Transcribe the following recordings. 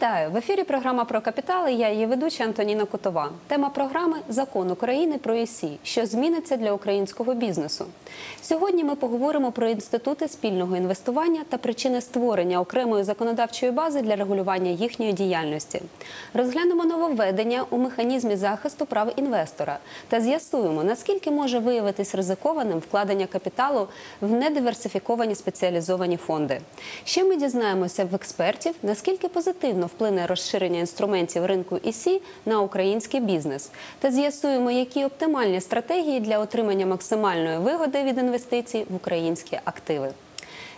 Вітаю в ефірі. Програма про капітали. Я її ведуча Антоніна Котова. Тема програми Закон України про ІСІ, що зміниться для українського бізнесу. Сьогодні ми поговоримо про інститути спільного інвестування та причини створення окремої законодавчої бази для регулювання їхньої діяльності. Розглянемо нововведення у механізмі захисту прав інвестора та з'ясуємо, наскільки може виявитись ризикованим вкладення капіталу в недиверсифіковані спеціалізовані фонди. Ще ми дізнаємося в експертів, наскільки позитивно вплине розширення інструментів ринку ІСІ на український бізнес, та з'ясуємо, які оптимальні стратегії для отримання максимальної вигоди від інвестицій в українські активи.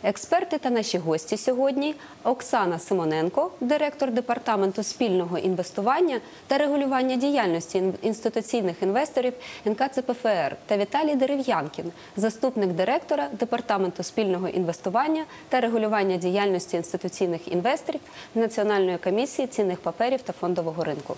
Експерти та наші гості сьогодні Оксана Симоненко, директор департаменту спільного інвестування та регулювання діяльності інституційних інвесторів НКЦПФР та Віталій Дерев'янкін, заступник директора департаменту спільного інвестування та регулювання діяльності інституційних інвесторів Національної комісії цінних паперів та фондового ринку.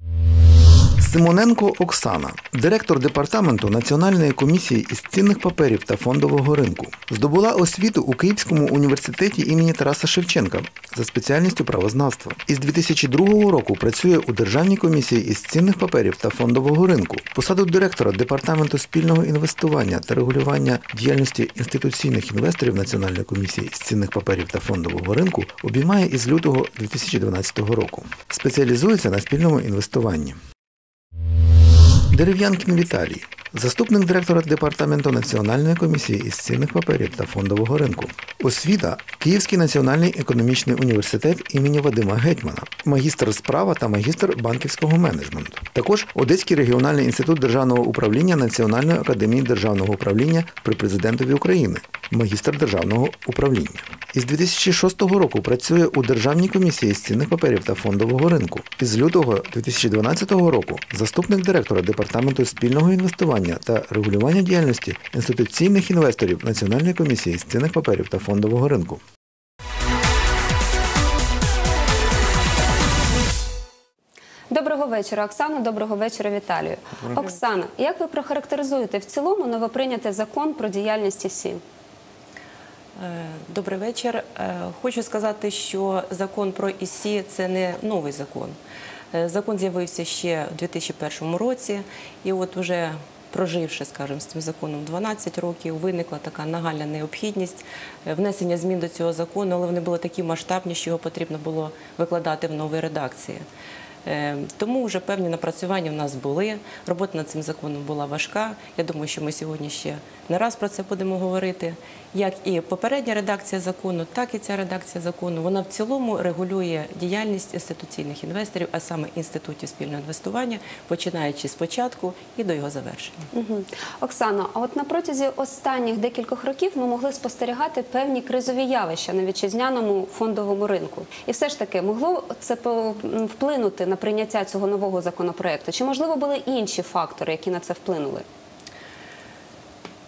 Симоненко Оксана, директор департаменту Національної комісії із цінних паперів та фондового ринку, здобула освіту у Київському університеті імені Тараса Шевченка за спеціальністю правознавства. Із 2002 року працює у Державній комісії із цінних паперів та фондового ринку. Посаду директора департаменту спільного інвестування та регулювання діяльності інституційних інвесторів Національної комісії із цінних паперів та фондового ринку обіймає із лютого 2012 року. Спеціалізується на спільному інвестуванні. Дерев'янкін Віталій, заступник директора департаменту Національної комісії із цінних паперів та фондового ринку. Освіта Київський національний економічний університет імені Вадима Гетьмана, магістр справа та магістр банківського менеджменту. Також Одеський регіональний інститут державного управління Національної академії державного управління при президентові України, магістр державного управління. Із 2006 року працює у Державній комісії з цінних паперів та фондового ринку. Із лютого 2012 року заступник директора департаменту спільного інвестування та регулювання діяльності інституційних інвесторів Національної комісії з цінних паперів та фондового ринку. Доброго вечора, Оксано. Доброго вечора, Віталію. Оксана, як ви прохарактеризуєте в цілому новоприйнятий закон про діяльність ІСІ? Е, Добрий вечір. Е, Хочу сказати, що закон про ІСІ це не новий закон. Е, Закон з'явився ще у 2001 році, і от уже проживши, скажімо, з цим законом 12 років, виникла така нагальна необхідність е, внесення змін до цього закону, але вони були такі масштабні, що його потрібно було викладати в новій редакції. Е, Тому вже певні напрацювання в нас були. Робота над цим законом була важка. Я думаю, що ми сьогодні ще не раз про це будемо говорити. Як і попередня редакція закону, так і ця редакція закону. Вона в цілому регулює діяльність інституційних інвесторів, а саме інститутів спільного інвестування, починаючи з початку і до його завершення. Оксано, а от на протязі останніх декількох років ми могли спостерігати певні кризові явища на вітчизняному фондовому ринку. І все ж таки могло це вплинути на прийняття цього нового законопроекту? Чи можливо були інші фактори, які на це вплинули?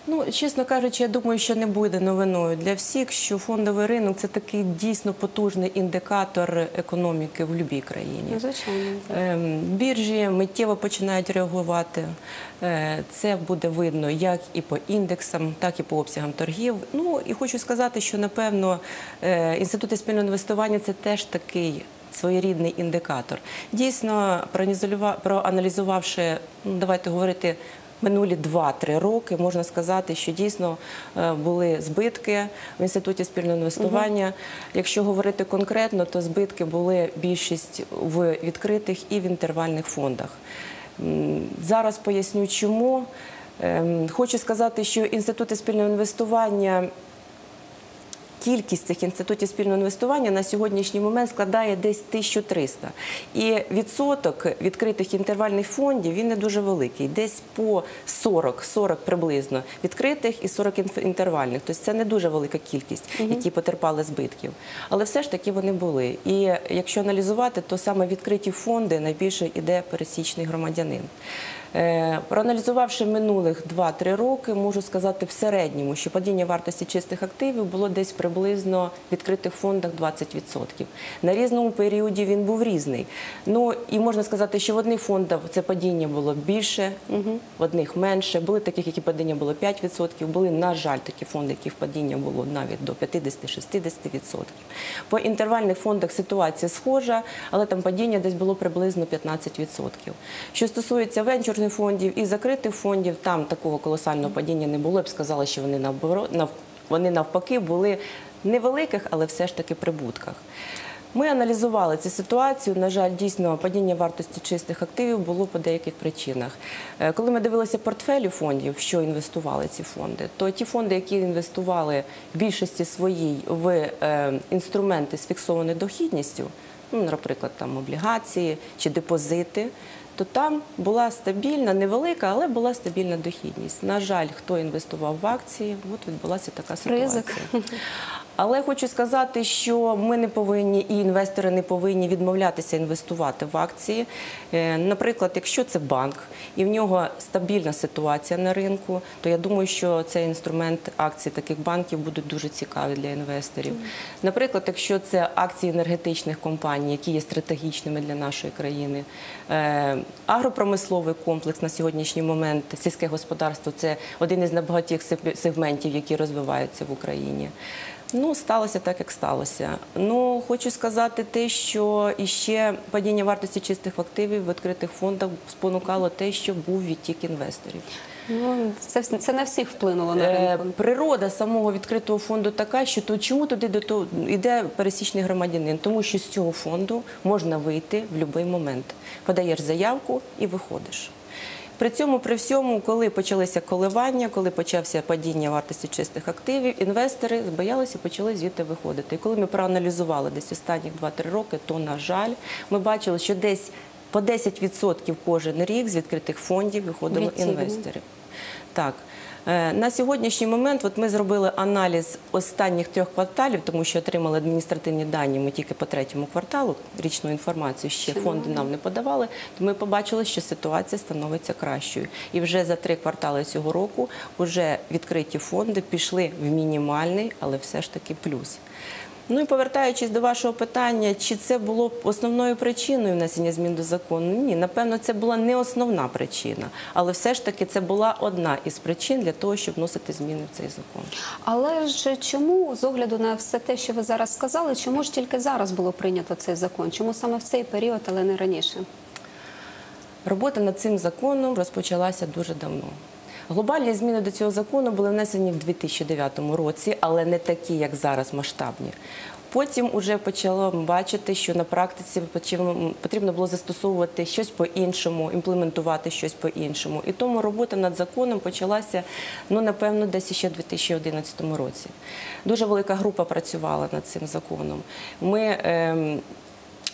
Ну, чесно кажучи, я думаю, що не буде новиною для всіх, що фондовий ринок це такий дійсно потужний індикатор економіки в будь-якій країні. Ну, звичайно. Ем, Біржі миттєво починають реагувати. Е, Це буде видно як і по індексам, так і по обсягам торгів. Ну і хочу сказати, що напевно е, інститути спільного інвестування це теж такий. Своєрідний індикатор. Дійсно, проаналізува- проаналізувавши, ну давайте говорити, минулі 2-3 роки, можна сказати, що дійсно е, були збитки в інституті спільного інвестування. Якщо говорити конкретно, то збитки були більшість в відкритих і в інтервальних фондах. Зараз поясню, чому. Ем, Хочу сказати, що інститути спільного інвестування кількість цих інститутів спільного інвестування на сьогоднішній момент складає десь 1300. І відсоток відкритих інтервальних фондів він не дуже великий, десь по 40, 40 приблизно відкритих і 40 інтервальних. Тобто це не дуже велика кількість, які потерпали збитків. Але все ж таки вони були. І якщо аналізувати, то саме відкриті фонди найбільше йде пересічний громадянин. Е, Проаналізувавши минулих 2-3 роки, можу сказати в середньому, що падіння вартості чистих активів було десь приблизно в відкритих фондах 20%. На різному періоді він був різний. Ну і можна сказати, що в одних фондах це падіння було більше, в одних менше. Були таких, які падіння було 5%, були, на жаль, такі фонди, яких падіння було навіть до 50-60%. По інтервальних фондах ситуація схожа, але там падіння десь було приблизно 15%. Що стосується венчурних фондів і закритих фондів, там такого колосального падіння не було. Я б сказала, що вони наоборот, вони навпаки були невеликих, але все ж таки прибутках. Ми аналізували цю ситуацію. На жаль, дійсно падіння вартості чистих активів було по деяких причинах. Е, Коли ми дивилися портфелі фондів, що інвестували ці фонди, то ті фонди, які інвестували в більшості своїй в е, інструменти з фіксованою дохідністю, ну, наприклад, там облігації чи депозити. То там була стабільна, невелика, але була стабільна дохідність. На жаль, хто інвестував в акції, от відбулася така ситуація. Ризик. Але хочу сказати, що ми не повинні і інвестори не повинні відмовлятися інвестувати в акції. Е, Наприклад, якщо це банк і в нього стабільна ситуація на ринку, то я думаю, що цей інструмент акцій таких банків будуть дуже цікаві для інвесторів. Наприклад, якщо це акції енергетичних компаній, які є стратегічними для нашої країни, е, агропромисловий комплекс на сьогоднішній момент, сільське господарство це один із небагатьох сегментів, які розвиваються в Україні. Ну, сталося так, як сталося. Ну, хочу сказати те, що іще падіння вартості чистих активів в відкритих фондах спонукало те, що був відтік інвесторів. Ну, це, це на всіх вплинуло на Е, ринку. Природа самого відкритого фонду така, що то чому туди до того йде пересічний громадянин? Тому що з цього фонду можна вийти в будь-який момент. Подаєш заявку і виходиш. При цьому, при всьому, коли почалися коливання, коли почався падіння вартості чистих активів, інвестори боялися, почали звідти виходити. І коли ми проаналізували десь останні 2-3 роки, то на жаль, ми бачили, що десь по 10% кожен рік з відкритих фондів виходили інвестори. Так. Е, На сьогоднішній момент от ми зробили аналіз останніх трьох кварталів, тому що отримали адміністративні дані. Ми тільки по третьому кварталу річну інформацію ще фонди нам не подавали. То ми побачили, що ситуація становиться кращою. І вже за три квартали цього року вже відкриті фонди пішли в мінімальний, але все ж таки плюс. Ну і повертаючись до вашого питання, чи це було основною причиною внесення змін до закону? Ні, напевно, це була не основна причина, але все ж таки це була одна із причин для того, щоб вносити зміни в цей закон. Але ж чому, з огляду на все те, що ви зараз сказали, чому ж тільки зараз було прийнято цей закон? Чому саме в цей період, але не раніше? Робота над цим законом розпочалася дуже давно. Глобальні зміни до цього закону були внесені в 2009 році, але не такі, як зараз, масштабні. Потім вже почало бачити, що на практиці потрібно було застосовувати щось по-іншому, імплементувати щось по-іншому. І тому робота над законом почалася, ну напевно, десь ще в 2011 році. Дуже велика група працювала над цим законом. Ми ем,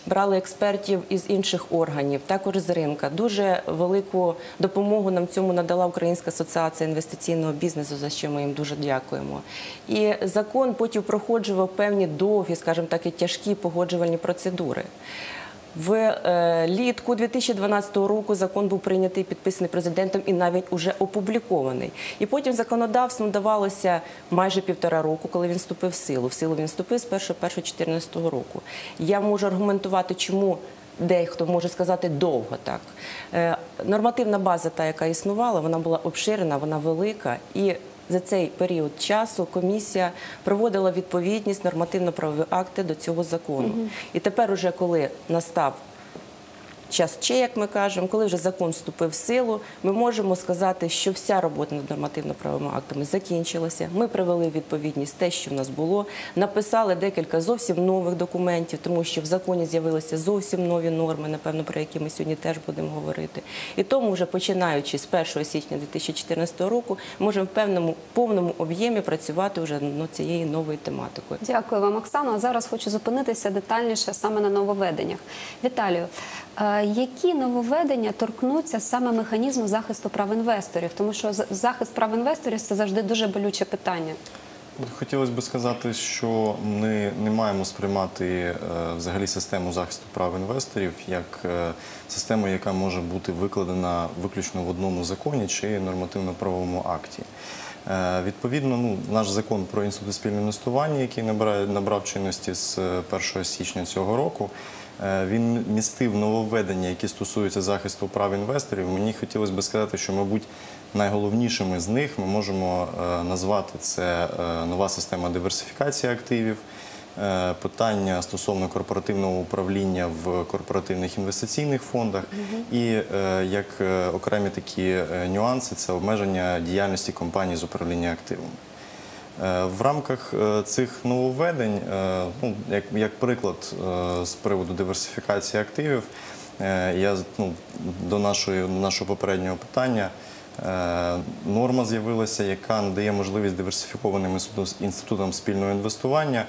брали експертів із інших органів, також з ринка. Дуже велику допомогу нам цьому надала Українська асоціація інвестиційного бізнесу, за що ми їм дуже дякуємо. І закон потім проходжував певні довгі, скажімо так, і тяжкі погоджувальні процедури. В е, літку 2012 року закон був прийнятий, підписаний президентом і навіть уже опублікований. І потім законодавством давалося майже півтора року, коли він вступив в силу. В силу він вступив з 1.1.2014 року. Я можу аргументувати, чому. Дехто може сказати довго так. Е, нормативна база, та яка існувала, вона була обширена, вона велика, і за цей період часу комісія проводила відповідність нормативно-правові акти до цього закону. І тепер, уже коли настав час ще, як ми кажемо, коли вже закон вступив в силу, ми можемо сказати, що вся робота над нормативно-правовими актами закінчилася. Ми привели відповідність те, що в нас було, написали декілька зовсім нових документів, тому що в законі з'явилися зовсім нові норми, напевно, про які ми сьогодні теж будемо говорити. І тому, вже починаючи з 1 січня 2014 року, можемо в певному повному об'ємі працювати вже над цією новою тематикою. Дякую вам, Оксано. А зараз хочу зупинитися детальніше саме на нововведеннях. Віталію, які нововведення торкнуться саме механізму захисту прав інвесторів? Тому що за- захист прав інвесторів це завжди дуже болюче питання. Хотілося б сказати, що ми не маємо сприймати е, взагалі систему захисту прав інвесторів як е, систему, яка може бути викладена виключно в одному законі чи нормативно-правовому акті. Е, Відповідно, ну, наш закон про інститут спільного інвестування, який набрав чинності з е, 1 січня цього року, е, він містив нововведення, які стосуються захисту прав інвесторів. Мені хотілося б сказати, що, мабуть, найголовнішими з них ми можемо е, назвати це е, нова система диверсифікації активів, е, питання стосовно корпоративного управління в корпоративних інвестиційних фондах і е, як е, окремі такі е, нюанси це обмеження діяльності компаній з управління активами. Е, В рамках е, цих нововведень, е, ну, як, як приклад з приводу диверсифікації активів, я ну, до, нашої, до нашого попереднього питання. Е, Норма з'явилася, яка надає можливість диверсифікованим інститу- інститутам спільного інвестування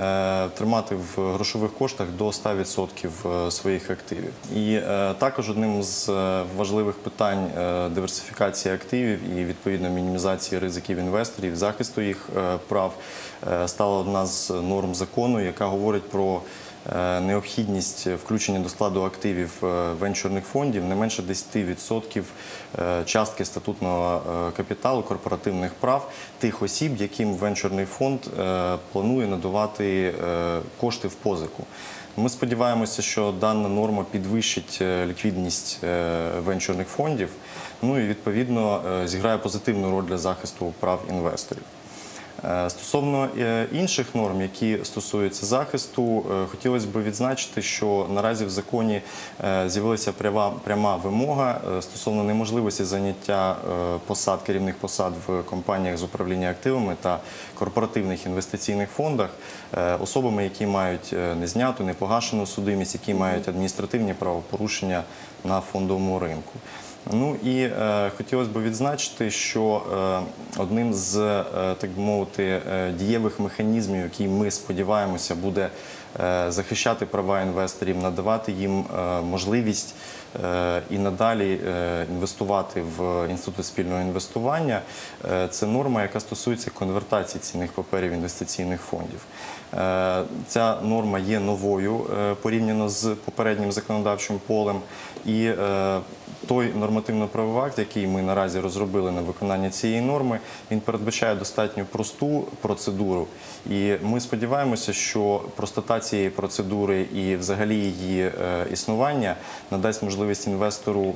е, тримати в грошових коштах до 100% своїх активів. І е, також одним з е, важливих питань е, диверсифікації активів і відповідно мінімізації ризиків інвесторів, захисту їх е, прав е, стала одна з норм закону, яка говорить про е, необхідність включення до складу активів е, венчурних фондів не менше 10% е, частки статутного е, капіталу корпоративних прав тих осіб, яким венчурний фонд е, планує надавати е, кошти в позику. Ми сподіваємося, що дана норма підвищить е, ліквідність е, венчурних фондів, ну і відповідно е, зіграє позитивну роль для захисту прав інвесторів. Е, Стосовно е, інших норм, які стосуються захисту, е, хотілося б відзначити, що наразі в законі з'явилася пряма, вимога стосовно неможливості заняття посад, керівних посад в компаніях з управління активами та корпоративних інвестиційних фондах особами, які мають незняту, непогашену судимість, які мають адміністративні правопорушення на фондовому ринку. Ну і е, хотілося б відзначити, що е, одним з е, так би мовити е, дієвих механізмів, який ми сподіваємося, буде е, захищати права інвесторів, надавати їм е, можливість е, і надалі е, інвестувати в інститут спільного інвестування. Е, Це норма, яка стосується конвертації цінних паперів інвестиційних фондів. Е, Ця норма є новою е, порівняно з попереднім законодавчим полем. І е, той нормативно-правовий акт, який ми наразі розробили на виконання цієї норми, він передбачає достатньо просту процедуру. І ми сподіваємося, що простота цієї процедури і взагалі її існування надасть можливість інвестору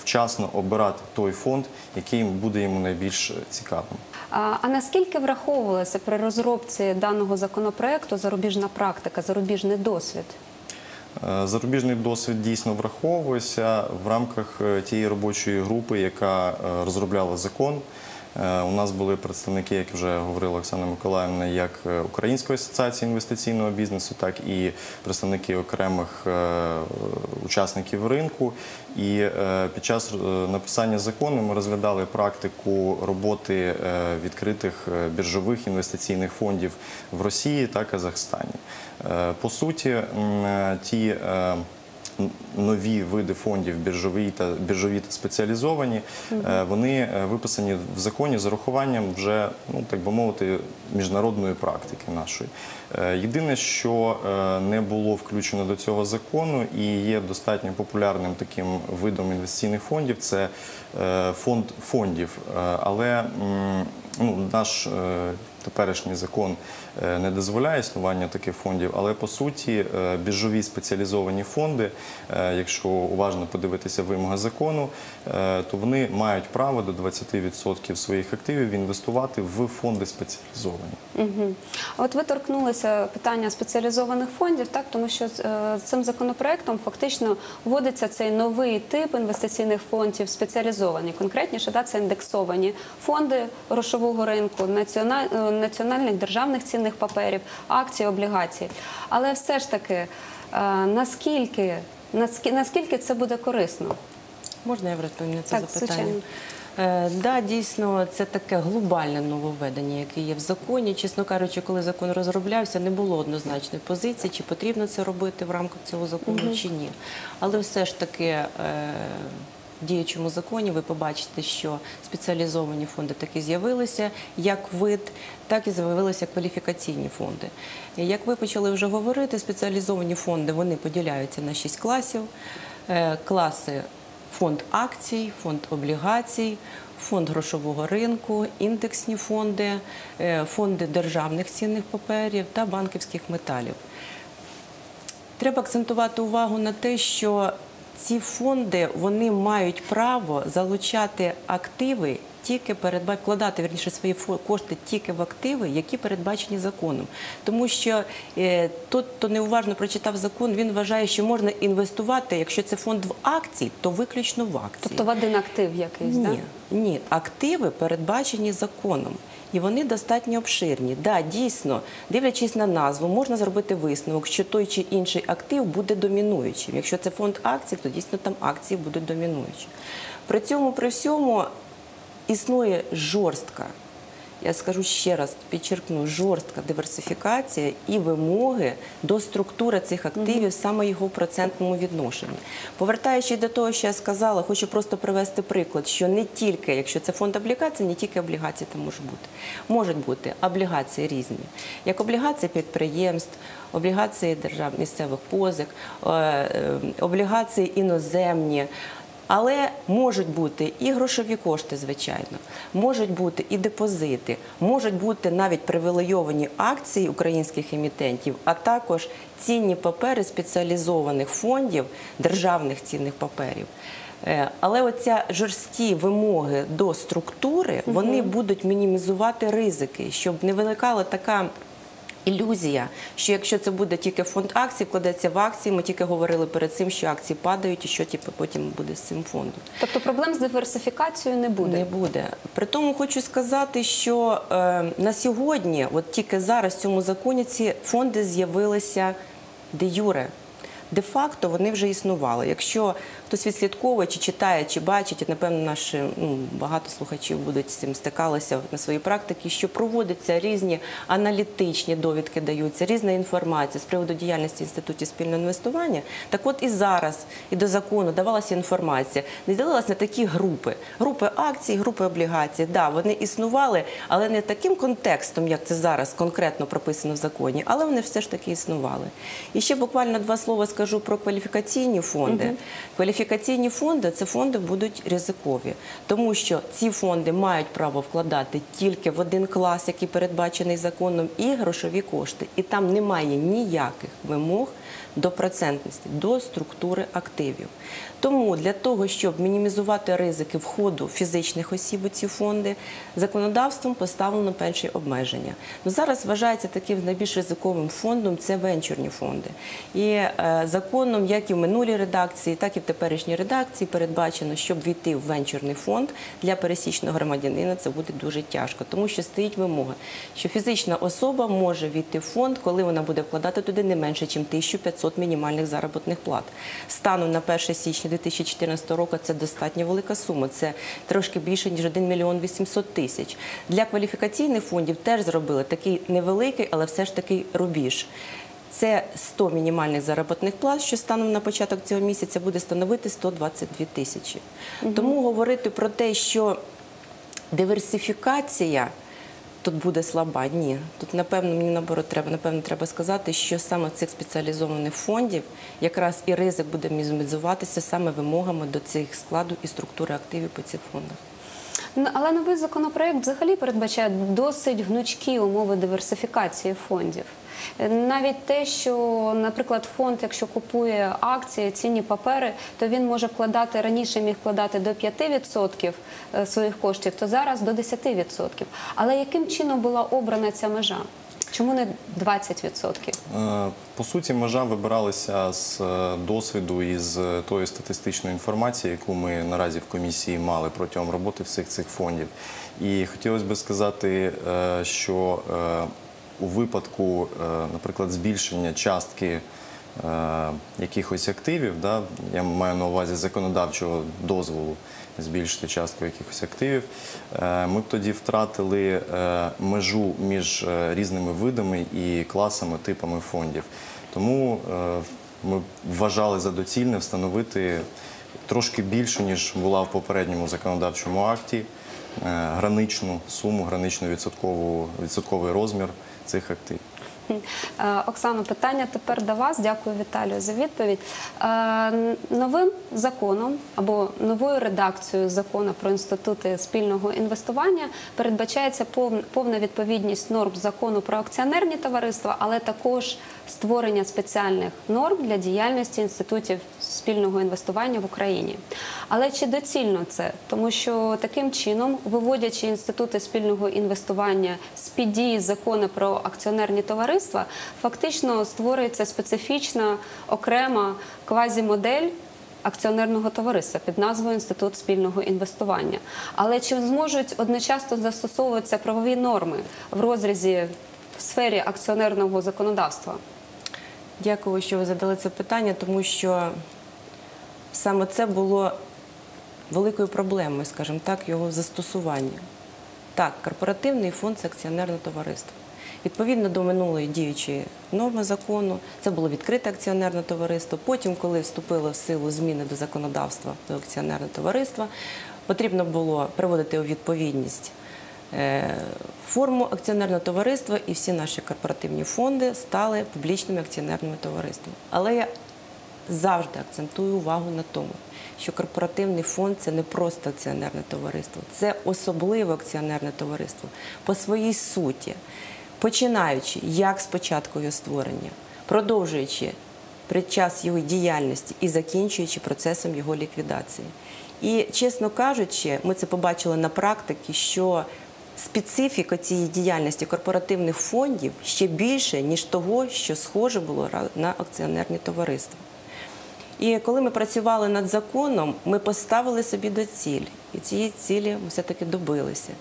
вчасно обирати той фонд, який буде йому найбільш цікавим. А, наскільки враховувалася при розробці даного законопроекту зарубіжна практика, зарубіжний досвід? Е, Зарубіжний досвід дійсно враховувався в рамках е, тієї робочої групи, яка е, розробляла закон. Е, У нас були представники, як вже говорила Оксана Миколаївна, як е, Української асоціації інвестиційного бізнесу, так і представники окремих е, учасників ринку. І під час написання закону ми розглядали практику роботи відкритих біржових інвестиційних фондів в Росії та Казахстані. По суті, ті нові види фондів біржові та біржові та спеціалізовані, е, вони е, виписані в законі з урахуванням вже, ну так би мовити, міжнародної практики нашої. Е, Єдине, що не було включено до цього закону і є достатньо популярним таким видом інвестиційних фондів, це фонд фондів. Але ну, наш теперішній закон не дозволяє існування таких фондів, але по суті е, біржові спеціалізовані фонди, е, якщо уважно подивитися вимоги закону, е, то вони мають право до 20% своїх активів інвестувати в фонди спеціалізовані. Угу. От ви торкнулися питання спеціалізованих фондів, так тому що е, цим законопроектом фактично вводиться цей новий тип інвестиційних фондів, спеціалізовані, конкретніше, да, це індексовані фонди грошового ринку, е, національних державних цінних паперів, акції, облігації. Але все ж таки, е, наскільки, наскільки, це буде корисно? Можна я відповім на це Так, запитання? звичайно. Е, да, дійсно, це таке глобальне нововведення, яке є в законі. Чесно кажучи, коли закон розроблявся, не було однозначної позиції, чи потрібно це робити в рамках цього закону, чи ні. Але все ж таки. Діючому законі ви побачите, що спеціалізовані фонди таки з'явилися як вид, так і з'явилися кваліфікаційні фонди. Як ви почали вже говорити, спеціалізовані фонди вони поділяються на шість класів. Е, Класи фонд акцій, фонд облігацій, фонд грошового ринку, індексні фонди, е, фонди державних цінних паперів та банківських металів. Треба акцентувати увагу на те, що ці фонди вони мають право залучати активи. Тільки передба... вкладати вірніше свої кошти тільки в активи, які передбачені законом, тому що е, тот, хто неуважно прочитав закон, він вважає, що можна інвестувати, якщо це фонд в акції, то виключно в акції. Тобто в один актив якийсь, Ні, так? ні, активи передбачені законом. І вони достатньо обширні. Да, дійсно, дивлячись на назву, можна зробити висновок, що той чи інший актив буде домінуючим. Якщо це фонд акцій, то дійсно там акції будуть домінуючі. При цьому, при всьому, існує жорстка, я скажу ще раз, підчеркну, жорстка диверсифікація і вимоги до структури цих активів, саме його в процентному відношенні. Повертаючись до того, що я сказала, хочу просто привести приклад, що не тільки, якщо це фонд облігацій, не тільки облігації там можуть бути. Можуть бути облігації різні, як облігації підприємств, облігації держав місцевих позик, е, е, облігації іноземні. Але можуть бути і грошові кошти, звичайно, можуть бути і депозити, можуть бути навіть привілейовані акції українських емітентів, а також цінні папери спеціалізованих фондів державних цінних паперів. Е, Але оця жорсткі вимоги до структури вони будуть мінімізувати ризики, щоб не виникала така. Ілюзія, що якщо це буде тільки фонд акцій, вкладеться в акції. Ми тільки говорили перед цим, що акції падають, і що типу, потім буде з цим фондом. Тобто проблем з диверсифікацією не буде. Не буде. При тому хочу сказати, що е, на сьогодні, от тільки зараз в цьому законі, ці фонди з'явилися де юре. Де-факто вони вже існували. Якщо хтось відслідковує, чи читає, чи бачить, і напевно наші ну, багато слухачів будуть з цим стикалися на своїй практиці, що проводяться різні аналітичні довідки, даються різна інформація з приводу діяльності інститутів спільного інвестування. Так от і зараз, і до закону давалася інформація, не ділилася на такі групи: групи акцій, групи облігацій. Да, вони існували, але не таким контекстом, як це зараз конкретно прописано в законі, але вони все ж таки існували. І ще буквально два слова скажу про кваліфікаційні фонди. Кваліфікаційні фонди це фонди будуть ризикові, тому що ці фонди мають право вкладати тільки в один клас, який передбачений законом, і грошові кошти. І там немає ніяких вимог до процентності, до структури активів. Тому для того, щоб мінімізувати ризики входу фізичних осіб у ці фонди, законодавством поставлено перші обмеження. Ну, зараз вважається таким найбільш ризиковим фондом це венчурні фонди. І е, законом, як і в минулій редакції, так і в теперішній редакції, передбачено, щоб війти в венчурний фонд для пересічного громадянина, це буде дуже тяжко, тому що стоїть вимога, що фізична особа може війти в фонд, коли вона буде вкладати туди не менше, ніж 1500 мінімальних заробітних плат. Станом на 1 січня 2014 року це достатньо велика сума. Це трошки більше ніж 1 мільйон 800 тисяч. Для кваліфікаційних фондів теж зробили такий невеликий, але все ж таки рубіж. Це 100 мінімальних заробітних плат, що станом на початок цього місяця буде становити 122 тисячі. Тому говорити про те, що диверсифікація тут буде слаба. Ні, тут напевно мені наоборот треба напевно треба сказати, що саме цих спеціалізованих фондів якраз і ризик буде мінімізуватися саме вимогами до цих складу і структури активів по цих фондах. Ну, Але новий законопроект взагалі передбачає досить гнучкі умови диверсифікації фондів. Навіть те, що, наприклад, фонд, якщо купує акції, цінні папери, то він може вкладати раніше міг вкладати до 5% е, своїх коштів, то зараз до 10%. Але яким чином була обрана ця межа? Чому не 20%? Е, По суті, межа вибиралася з е, досвіду і з тої статистичної інформації, яку ми наразі в комісії мали протягом роботи всіх цих фондів. І хотілося б сказати, що у випадку, е, наприклад, збільшення частки е, якихось активів, да, я маю на увазі законодавчого дозволу збільшити частку якихось активів, е, ми б тоді втратили межу між різними видами і класами, типами фондів. Тому ми вважали за доцільне встановити трошки більше, ніж була в попередньому законодавчому акті, граничну суму, граничну відсоткову, відсотковий розмір цих активів. Е, Оксано, питання тепер до вас. Дякую, Віталію, за відповідь. Е, Новим законом або новою редакцією закону про інститути спільного інвестування передбачається повна відповідність норм закону про акціонерні товариства, але також створення спеціальних норм для діяльності інститутів спільного інвестування в Україні. Але чи доцільно це? Тому що таким чином, виводячи інститути спільного інвестування з під дії закону про акціонерні товариства, фактично створюється специфічна окрема квазімодель. Акціонерного товариства під назвою Інститут спільного інвестування. Але чи зможуть одночасно застосовуватися правові норми в розрізі в сфері акціонерного законодавства? Дякую, що ви задали це питання, тому що саме це було великою проблемою, скажімо так, його застосування. Так, корпоративний фонд це акціонерне товариство. Відповідно до минулої діючої норми закону, це було відкрите акціонерне товариство. Потім, коли вступили в силу зміни до законодавства до акціонерного товариства, потрібно було приводити у відповідність е, форму акціонерного товариства, і всі наші корпоративні фонди стали публічними акціонерними товариствами. Але я завжди акцентую увагу на тому, що корпоративний фонд це не просто акціонерне товариство, це особливе акціонерне товариство по своїй суті, починаючи як з початку його створення, продовжуючи під час його діяльності і закінчуючи процесом його ліквідації. І, чесно кажучи, ми це побачили на практиці, що специфіка цієї діяльності корпоративних фондів ще більше, ніж того, що схоже було на акціонерні товариства. І коли ми працювали над законом, ми поставили собі до ціль, і цієї цілі ми все-таки добилися,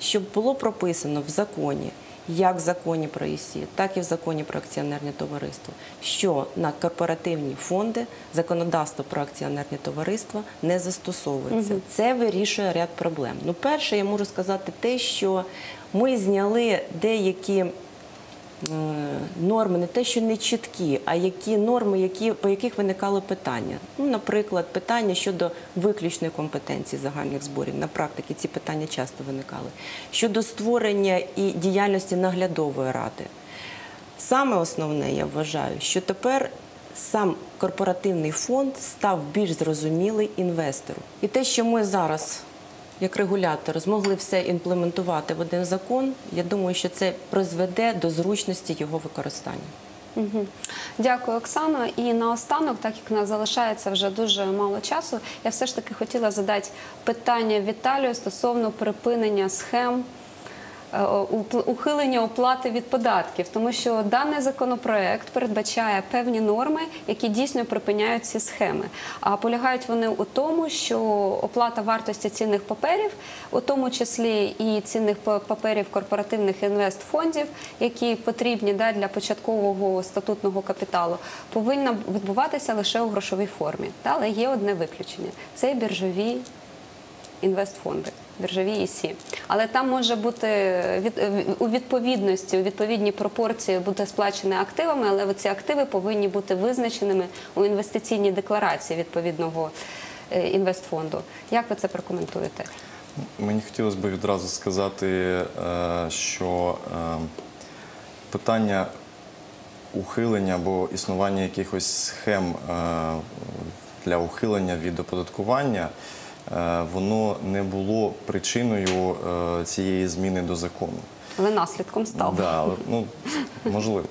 щоб було прописано в законі, як в законі про ІСІ, так і в законі про акціонерне товариство, що на корпоративні фонди законодавство про акціонерні товариства не застосовується. Це вирішує ряд проблем. Ну, перше, я можу сказати те, що ми зняли деякі норми не те, що не чіткі, а які норми, які, по яких виникало питання. Ну, наприклад, питання щодо виключної компетенції загальних зборів. На практиці ці питання часто виникали. Щодо створення і діяльності наглядової ради. Саме основне, я вважаю, що тепер сам корпоративний фонд став більш зрозумілий інвестору. І те, що ми зараз, як регулятор, змогли все імплементувати в один закон, я думаю, що це призведе до зручності його використання. Дякую, Оксано. І наостанок, так як у нас залишається вже дуже мало часу, я все ж таки хотіла задати питання Віталію стосовно припинення схем. Е, Ухилення оплати від податків, тому що даний законопроект передбачає певні норми, які дійсно припиняють ці схеми. А полягають вони у тому, що оплата вартості цінних паперів, у тому числі і цінних па- паперів корпоративних інвестфондів, які потрібні да, для початкового статутного капіталу, повинна відбуватися лише у грошовій формі. Та, але є одне виключення: це біржові інвестфонди, біржові ІСІ. Але там може бути від, у відповідності, у відповідній пропорції бути сплачені активами, але ці активи повинні бути визначеними у інвестиційній декларації відповідного е, інвестфонду. Як ви це прокоментуєте? Мені хотілося б відразу сказати, е, що е, питання ухилення або існування якихось схем для ухилення від оподаткування, воно не було причиною е, цієї зміни до закону. Але наслідком став. Да, ну, можливо.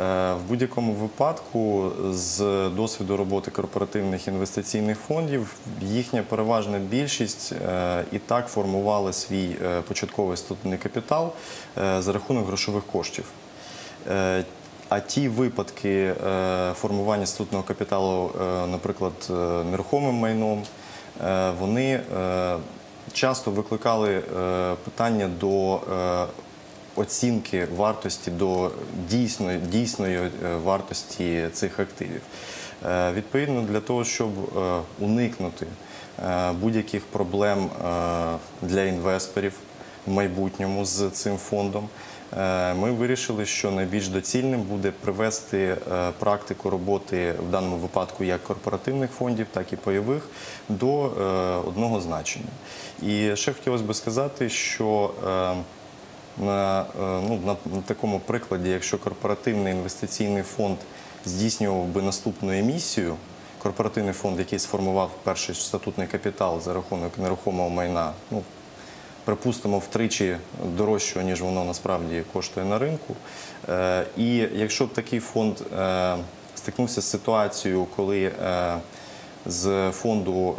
Е, В будь-якому випадку з досвіду роботи корпоративних інвестиційних фондів їхня переважна більшість е, і так формувала свій е, початковий статутний капітал е, за рахунок грошових коштів. Е, А ті випадки е, формування статутного капіталу, е, наприклад, е, нерухомим майном, е, вони е, часто викликали е, питання до е, оцінки вартості до дійсної, дійсної е, вартості цих активів. Е, Відповідно, для того, щоб е, уникнути е, будь-яких проблем е, для інвесторів в майбутньому з цим фондом, е, ми вирішили, що найбільш доцільним буде привести е, практику роботи в даному випадку як корпоративних фондів, так і пайових до е, одного значення. І ще хотілося б сказати, що е, на, е, ну, на такому прикладі, якщо корпоративний інвестиційний фонд здійснював би наступну емісію, корпоративний фонд, який сформував перший статутний капітал за рахунок нерухомого майна, ну, припустимо, втричі дорожчого, ніж воно насправді коштує на ринку. Е, І якщо б такий фонд е, стикнувся з ситуацією, коли е, з фонду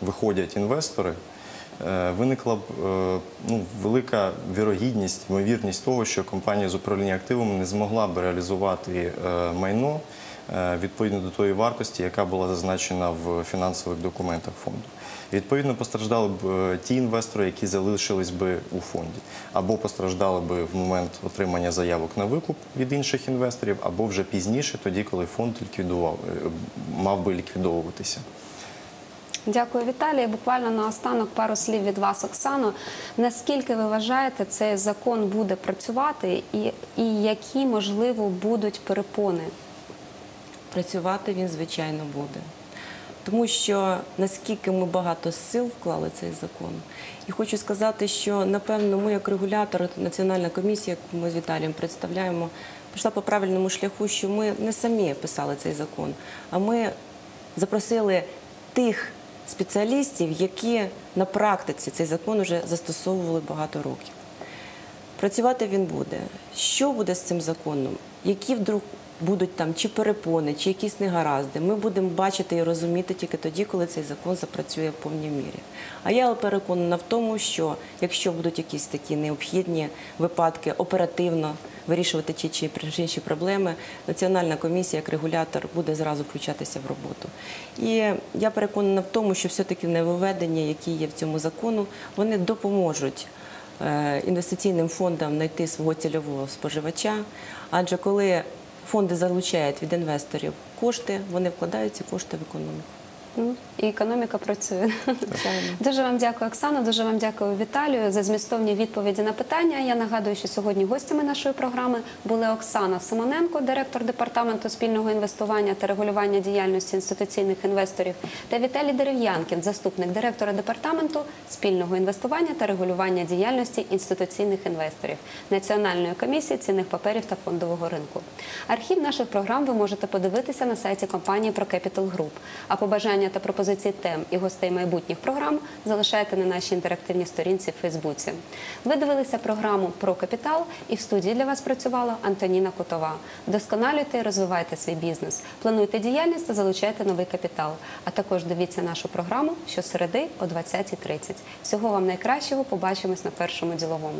виходять інвестори, виникла б ну, велика вірогідність, ймовірність того, що компанія з управління активами не змогла б реалізувати майно відповідно до тої вартості, яка була зазначена в фінансових документах фонду. Відповідно, постраждали б е, ті інвестори, які залишились би у фонді, або постраждали би в момент отримання заявок на викуп від інших інвесторів, або вже пізніше, тоді, коли фонд ліквідував, е, мав би ліквідовуватися. Дякую, Віталій. Буквально наостанок пару слів від вас, Оксано. Наскільки ви вважаєте, цей закон буде працювати, і, і які можливо будуть перепони? Працювати він, звичайно, буде. Тому що наскільки ми багато сил вклали цей закон, і хочу сказати, що напевно ми, як регулятор, національна комісія, яку ми з Віталієм представляємо, пішла по правильному шляху, що ми не самі писали цей закон, а ми запросили тих спеціалістів, які на практиці цей закон вже застосовували багато років. Працювати він буде. Що буде з цим законом? Які вдруг будуть там чи перепони, чи якісь негаразди? Ми будемо бачити і розуміти тільки тоді, коли цей закон запрацює в повній мірі. А я переконана в тому, що якщо будуть якісь такі необхідні випадки оперативно вирішувати ті чи інші проблеми, національна комісія як регулятор буде зразу включатися в роботу. І я переконана в тому, що все-таки нововведення, які є в цьому закону, вони допоможуть е, інвестиційним фондам знайти свого цільового споживача. Адже коли фонди залучають від інвесторів кошти, вони вкладають ці кошти в економіку. І економіка працює. Дуже вам дякую, Оксано. Дуже вам дякую, Віталію, за змістовні відповіді на питання. Я нагадую, що сьогодні гостями нашої програми були Оксана Симоненко, директор департаменту спільного інвестування та регулювання діяльності інституційних інвесторів, та Віталій Дерев'янкін, заступник директора департаменту спільного інвестування та регулювання діяльності інституційних інвесторів Національної комісії цінних паперів та фондового ринку. Архів наших програм ви можете подивитися на сайті компанії ProCapital Group. А побажання та пропозиції тем і гостей майбутніх програм залишайте на нашій інтерактивній сторінці в Фейсбуці. Ви дивилися програму про капітал, і в студії для вас працювала Антоніна Котова. Вдосконалюйте і розвивайте свій бізнес, плануйте діяльність та залучайте новий капітал. А також дивіться нашу програму щосереди о 20.30. Всього вам найкращого. Побачимось на першому діловому.